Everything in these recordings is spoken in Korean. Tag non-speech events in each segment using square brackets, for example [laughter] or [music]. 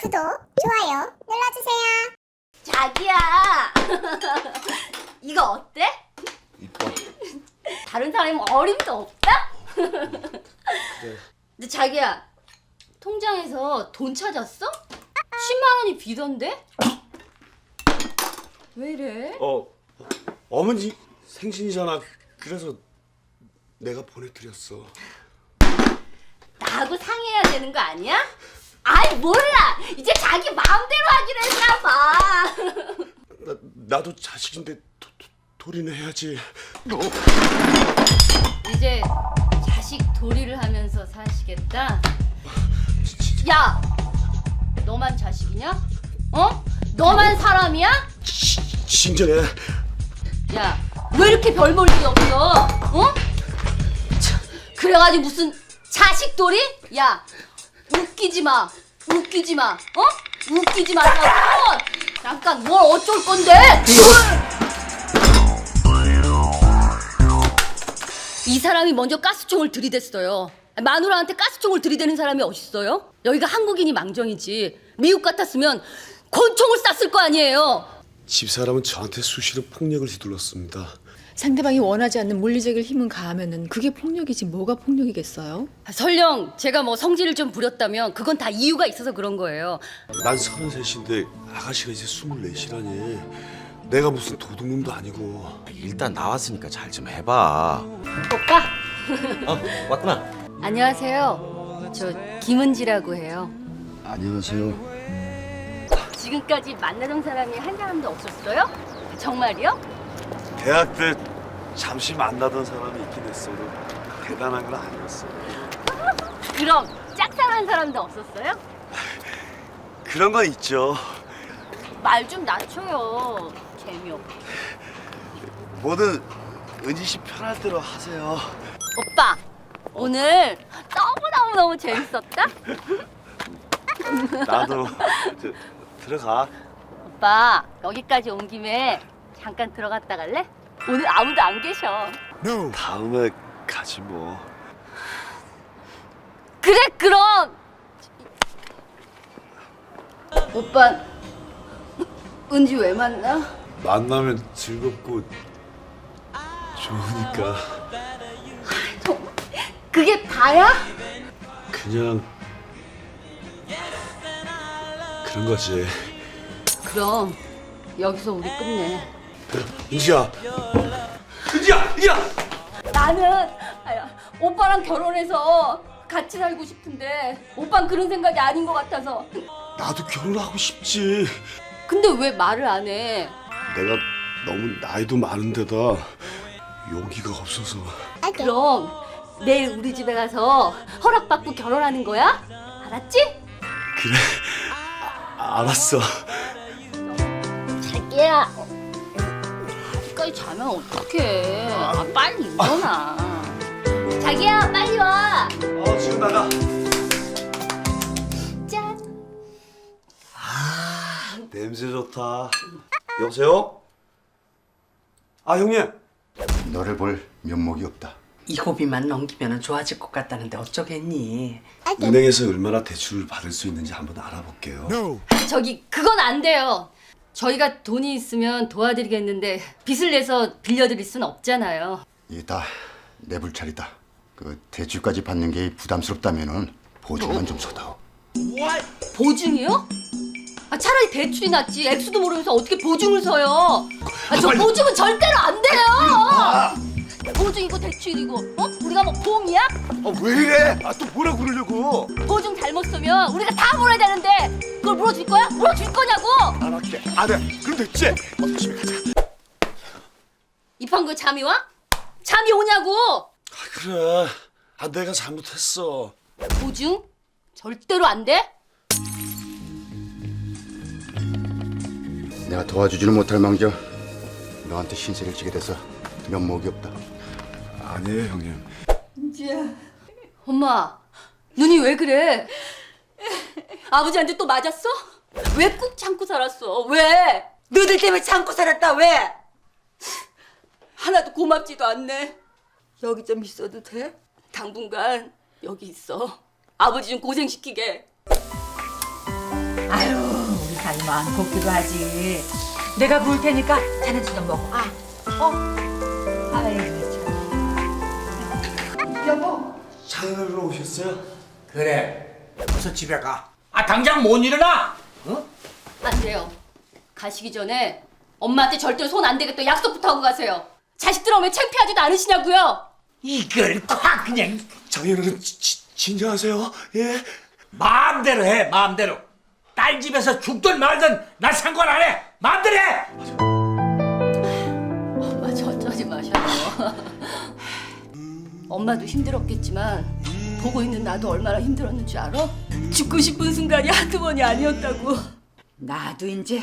구독, 좋아요 눌러주세요. 자기야 [laughs] 이거 어때? 이뻐. 다른 사람이 어림도 없다? [laughs] 근데 자기야 통장에서 돈 찾았어? 10만 원이 비던데? 왜 이래? 어, 어머니 생신이잖아. 그래서 내가 보내드렸어. 나하고 상의해야 되는 거 아니야? 아이 몰라 이제 자기 마음대로 하기로 했나 봐 나, 나도 자식인데 도, 도, 도리는 해야지. 이제 자식 도리를 하면서 사시겠다? 야 너만 자식이냐? 어? 너만 사람이야? 지- 진정해. 야, 왜 이렇게 별볼 일이 없어? 어? 참, 그래가지고 무슨 자식돌이? 야, 웃기지 마. 웃기지 마. 어? 웃기지 말라고. 잠깐, 뭘 어쩔 건데? 이 사람이 먼저 가스총을 들이댔어요. 마누라한테 가스총을 들이대는 사람이 어딨어요? 여기가 한국인이 망정이지. 미국 같았으면 권총을 쐈을 거 아니에요. 집사람은 저한테 수시로 폭력을 휘둘렀습니다. 상대방이 원하지 않는 물리적인 힘은 가하면은 그게 폭력이지 뭐가 폭력이겠어요? 아, 설령 제가 뭐 성질을 좀 부렸다면 그건 다 이유가 있어서 그런 거예요. 난 서른셋인데 아가씨가 이제 스물넷이라니. 내가 무슨 도둑놈도 아니고. 일단 나왔으니까 잘 좀 해봐. 오빠 어, 왔구나. 안녕하세요. 저 김은지라고 해요. 안녕하세요. 지금까지 만나던 사람이 한 사람도 없었어요? 정말이요? 대학 때 잠시 만나던 사람이 있긴 했어도 대단한 건 아니었어. 그럼 짝사랑한 사람도 없었어요? 그런 건 있죠. 말 좀 낮춰요. 재미없게. 뭐든 은지 씨 편할 대로 하세요. 오빠 오늘 너무 너무 너무 재밌었다. 나도 저, 들어가. 오빠 여기까지 온 김에 잠깐 들어갔다 갈래? 오늘 아무도 안 계셔. 다음에 가지 뭐. 그래 그럼 오빠 은지 왜 만나? 만나면 즐겁고 좋으니까 그게 다야? 그냥 그런 거지. 그럼 여기서 우리 끝내 은지야. 은지야, 은지야. 나는 아야, 오빠랑 결혼해서 같이 살고 싶은데 오빠는 그런 생각이 아닌 것 같아서 나도 결혼하고 싶지. 근데 왜 말을 안 해? 내가 너무 나이도 많은데다 용기가 없어서. 그럼 내일 우리 집에 가서 허락받고 결혼하는 거야? 알았지? 그래. 아, 알았어. 자기야 여기까지 자면 어떡해 아, 빨리 일어나 자기야 빨리 와 어, 지금 나가. 짠. 냄새 좋다. 여보세요? 아, 형님. 너를 볼 면목이 없다. 이 고비만 넘기면 좋아질 것 같다는데 어쩌겠니? 은행에서 얼마나 대출을 받을 수 있는지 한번 알아볼게요. 저기 그건 안 돼요 저희가 돈이 있으면 도와드리겠는데 빚을 내서 빌려드릴 순 없잖아요 이게 다 내 불찰이다. 그 대출까지 받는 게 부담스럽다면은 보증만 좀 서다오. 보증이요? 아 차라리 대출이 낫지 액수도 모르면서 어떻게 보증을 서요 아저 보증은 절대로 안 돼요 보증이고 대출이고 어? 우리가 뭐 봄이야? 아, 왜 이래? 아, 또 뭐라 그러려고? 보증 잘못 쓰면 우리가 다 물어야 되는데 그걸 물어줄 거야? 물어줄 거냐고 안 할게. 안 해. 그럼 됐지? 어서 집에 가자. 이판그 잠이 와? 잠이 오냐고 아, 그래. 아, 내가 잘못했어. 보증? 절대로 안 돼? 내가 도와주지는 못할 망정 너한테 신세를 지게 돼서 면목이 없다. 아니에요, 형님. 엄마 눈이 왜 그래? 아버지한테 또 맞았어? 왜 꾹 참고 살았어? 왜? 너들 때문에 참고 살았다 왜? 하나도 고맙지도 않네 여기 좀 있어도 돼? 당분간 여기 있어 아버지 좀 고생시키게 마음 곱기도 하지. 내가 부을 테니까 자네도 좀 먹어. 아, 어? 아이고 참. 자연으로 오셨어요? 그래. 어서 집에 가. 아 당장 못 일어나? 어? 안 돼요. 가시기 전에 엄마한테 절대로 손안 대겠다 약속부터 하고 가세요. 자식들 오면 창피하지도 않으시냐고요. 이걸 콱 그냥 장인어른 지- 지- 진정하세요. 예. 마음대로 해 마음대로. 딸 집에서 죽든 말든 나 상관 안 해. 마음대로 해. 엄마 저쩌지 마셔요. 엄마도 힘들었겠지만 보고 있는 나도 얼마나 힘들었는 줄 알아? 죽고 싶은 순간이 한두 번이 아니었다고. 나도 이제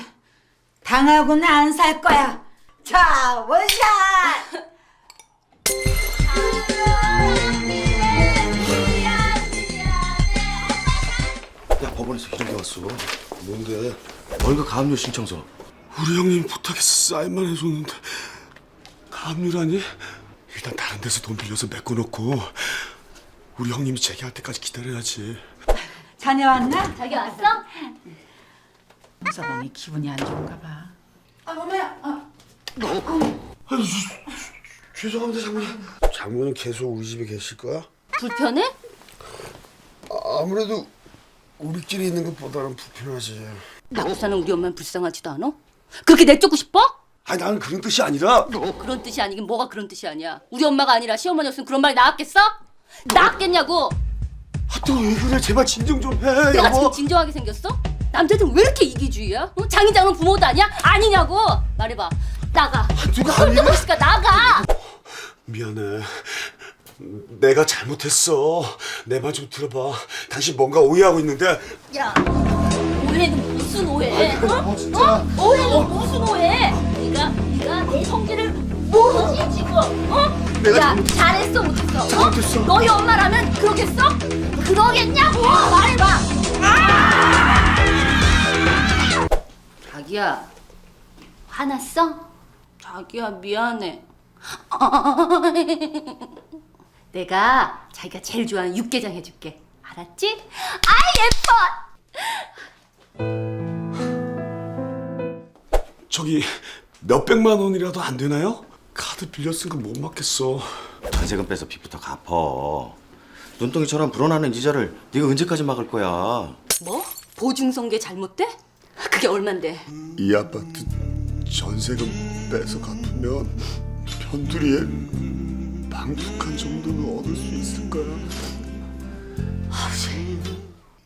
당하고는 안 살 거야. 자, 원샷! 야 법원에서 이런 게 왔어. 뭔데? 월급 가압류 신청서. 우리 형님 부탁해서 사인만 해줬는데 가압류라니? 일단 다른 데서 돈 빌려서 메꿔놓고 우리 형님이 재개할 때까지 기다려야지. 자네 왔나? 자기 왔어? 서방이 기분이 안 좋은가 봐. 아니, 죄송합니다 장모님. 장모님 계속 우리 집에 계실 거야? 불편해? 아, 아무래도 우리끼리 있는 것보다는 불편하지. 나고 사는 우리 엄마는 불쌍하지도 않아? 그렇게 내쫓고 싶어? 아니 나는 그런 뜻이 아니라 그런 뜻이 아니긴 뭐가 그런 뜻이 아니야. 우리 엄마가 아니라 시어머니였으면 그런 말이 나왔겠어? 나왔겠냐고? 아, 또왜 그래? 제발 진정 좀 해, 내가 지금 여보. 진정하게 생겼어? 남자들은 왜 이렇게 이기주의야? 어? 장인장은 부모도 아니야? 아니냐고? 말해봐. 나가. 누가 아니래? 그러니까 나가. 미안해. 내가 잘못했어. 내 말 좀 들어봐. 당신 뭔가 오해하고 있는데 야, 오해는 무슨 오해? 어? 어, 진짜. 어? 오해는 무슨 오해? 네가 네가 내 성질을 모르지 지금? 어? 내가 야, 잘못- 잘했어 못했어? 어? 잘못했어. 너희 엄마라면 그러겠어? 그러겠냐고 말해봐. 아! 자기야, 화났어? 자기야 미안해. [laughs] 내가 자기가 제일 좋아하는 육개장 해줄게. 알았지? 아 예뻐. 저기 몇 백만 원이라도 안 되나요? 쓴거못 막겠어. 전세금 빼서 빚부터 갚어. 눈덩이처럼 불어나는 이자를 네가 언제까지 막을 거야? 뭐? 보증성계 잘못돼? 그게 얼만데? 이 아파트 전세금 빼서 갚으면 변두리에 방두칸 정도는 얻을 수 있을 거야.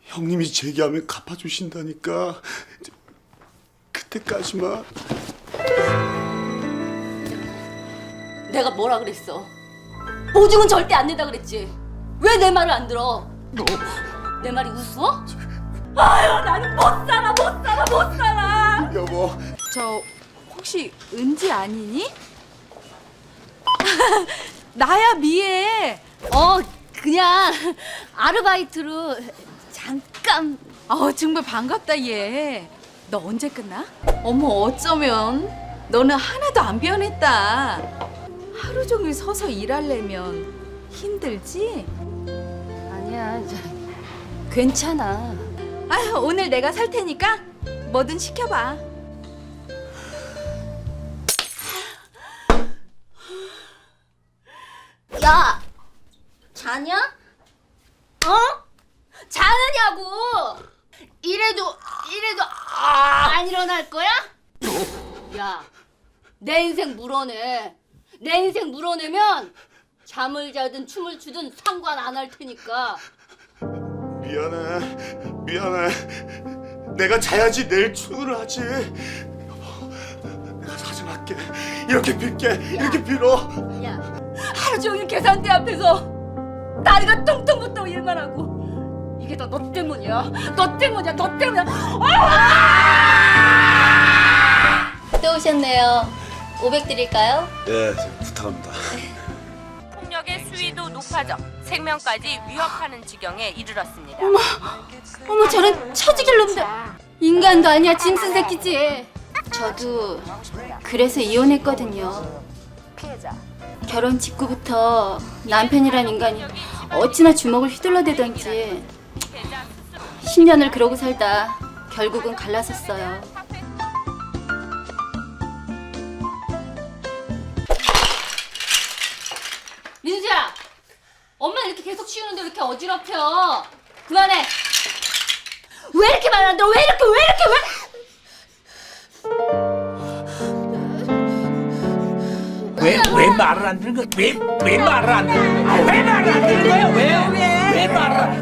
형님이 제기하면 갚아주신다니까. 그때까지만. 내가 뭐라 그랬어? 보증은 절대 안 낸다 그랬지. 왜 내 말을 안 들어? 내 말이 우스워? 아유 나는 못 살아 못 살아 못 살아. 여보. 저 혹시 은지 아니니? [laughs] 나야 미애. 어 그냥 아르바이트로 잠깐. 어 정말 반갑다 얘. 너 언제 끝나? 어머 어쩌면 너는 하나도 안 변했다. 하루 종일 서서 일하려면 힘들지? 아니야 저, 괜찮아. 아유 오늘 내가 살 테니까 뭐든 시켜봐. 야 자냐? 어? 자느냐고? 이래도 이래도 안 일어날 거야? 야, 내 인생 물어내. 내 인생 물어내면 잠을 자든 춤을 추든 상관 안 할 테니까. 미안해. 미안해. 내가 자야지 내일 출근을 하지. 내가 사정할게. 이렇게 빌게. 이렇게 빌어. 야, 하루 종일 계산대 앞에서 다리가 뚱뚱 붙어 일만 하고. 이게 다 너 때문이야. 너 때문이야. 너 때문이야. 아! 또 오셨네요. 500 드릴까요? 네, 부탁합니다. [laughs] 폭력의 수위도 높아져 생명까지 위협하는 지경에 이르렀습니다. 어머 저런 처지길 놈들 인간도 아니야 짐승 새끼지 저도 그래서 이혼했거든요 결혼 직후부터 남편이란 인간이 어찌나 주먹을 휘둘러대던지 10년을 그러고 살다 결국은 갈라섰어요. 엄마 이렇게 계속 치우는데 왜 이렇게 어지럽혀? 그만해. 왜 이렇게 말 안 들어? 왜 이렇게 왜 이렇게 왜? 왜 왜 말을 안 듣는 거야? 왜 왜 말을 안 듣는 거야? 왜 말을 안 듣는 거야? 왜 왜 말을 안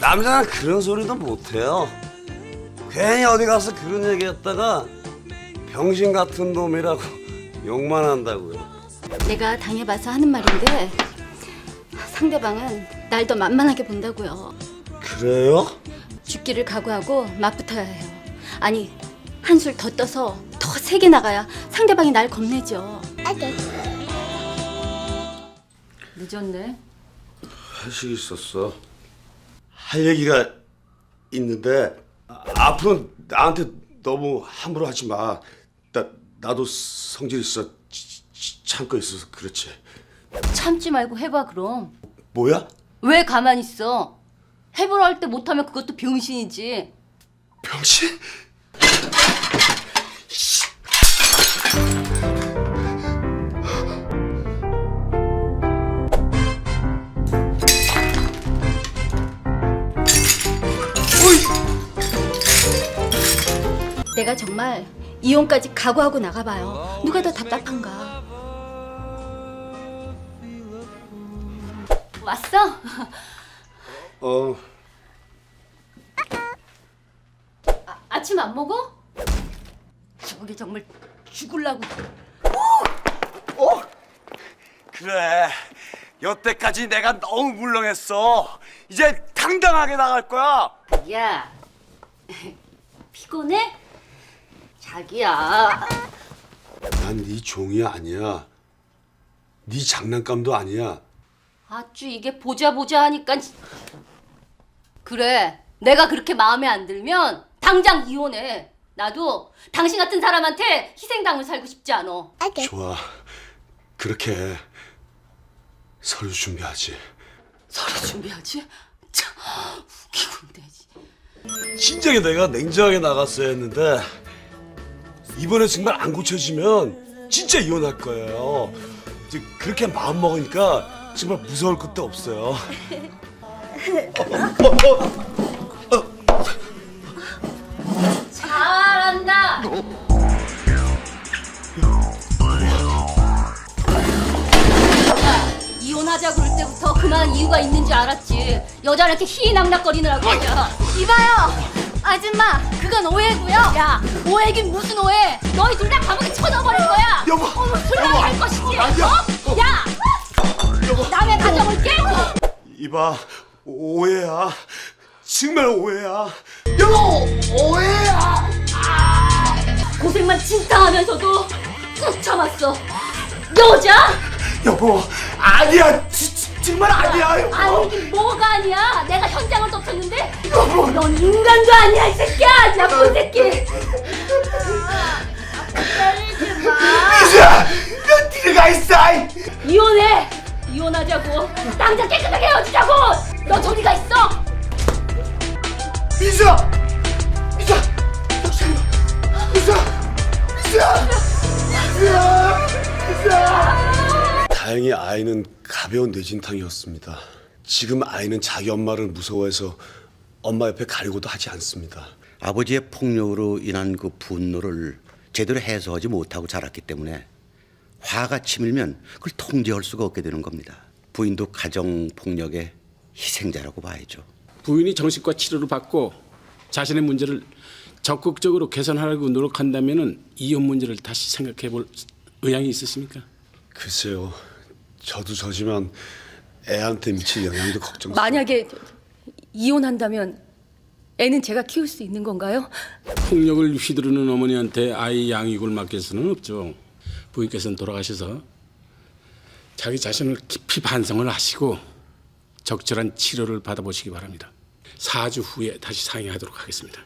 남자는 그런 소리도 못해요. 괜히 어디 가서 그런 얘기했다가 병신 같은 놈이라고 [laughs] 욕만 한다고요. 내가 당해봐서 하는 말인데 상대방은 날 더 만만하게 본다고요. 그래요? 죽기를 각오하고 맞붙어야 해요. 아니 한술 더 떠서 더 세게 나가야 상대방이 날 겁내죠. 오케이. 늦었네. 할수 있었어. 할 얘기가 있는데 아, 앞으로 나한테 너무 함부로 하지 마. 나 나도 성질 있어 치- 치- 참고 있어서 그렇지. 참지 말고 해봐 그럼. 뭐야? 왜 가만히 있어? 해보라 할 때 못하면 그것도 병신이지. 병신? 내가 정말 이혼까지 각오하고 나가봐요. 누가 더 답답한가? 왔어? 어 아, 아침 안 먹어? 저게 정말 죽을라고. 그래. 여태까지 내가 너무 물렁했어. 이제 당당하게 나갈 거야. 야, [laughs] 피곤해? 자기야. 난 네 종이 아니야. 네 장난감도 아니야. 아쭈 이게 보자 보자 하니까 진- 그래 내가 그렇게 마음에 안 들면 당장 이혼해 나도 당신 같은 사람한테 희생당을 살고 싶지 않아. 좋아. 그렇게 해. 서류 준비하지. 서류 준비하지? 참 웃기군데 진작에 내가 냉정하게 나갔어야 했는데 이번에 정말 안 고쳐지면 진짜 이혼할 거예요. 이제 그렇게 마음 먹으니까 정말 무서울 것도 없어요. 잘한다 야, 이혼하자 그럴 때부터 그만한 이유가 있는 줄 알았지 여자를 이렇게 희낙낙거리느라고 야. 이봐요 아줌마 그건 오해고요 야 오해긴 무슨 오해 너희 둘 다 감옥에 쳐넣어버릴 거야 여보, 어머 술만 할 것이지 어? 야 남의 가져올게 이봐 오해야. 정말 오해야. 여보 오해야. 고생만 진짜 하면서도 꾹 참았어 여자? 여보 아니야. 지- 지- 정말 아니야. 여보. 아니 뭐 가 아니야. 내가 현장을 덮쳤는데. 넌 인간도 아니야 이 새끼야. 나쁜 새끼. 때리지 마 이수야, 너 들어가 있어. 아이. 이혼해. 이혼하자고. 당장 깨끗하게 헤어지자고. 너 저리가 있어. 민수야, 민수야, 정신 민수야, 민수야, 민수야, 민수야. 다행히 아이는 가벼운 뇌진탕이었습니다. 지금 아이는 자기 엄마를 무서워해서 엄마 옆에 가려고도 하지 않습니다. 아버지의 폭력으로 인한 그 분노를 제대로 해소하지 못하고 자랐기 때문에 화가 치밀면 그걸 통제할 수가 없게 되는 겁니다. 부인도 가정 폭력의 희생자라고 봐야죠. 부인이 정신과 치료를 받고 자신의 문제를 적극적으로 개선하려고 노력한다면은 이혼 문제를 다시 생각해 볼 의향이 있으십니까? 글쎄요, 저도 저지만 애한테 미칠 영향도 걱정스러워. 만약에 이혼한다면 애는 제가 키울 수 있는 건가요? 폭력을 휘두르는 어머니한테 아이 양육을 맡길 수는 없죠. 부인께서는 돌아가셔서 자기 자신을 깊이 반성을 하시고 적절한 치료를 받아보시기 바랍니다. 4주 후에 다시 상의하도록 하겠습니다.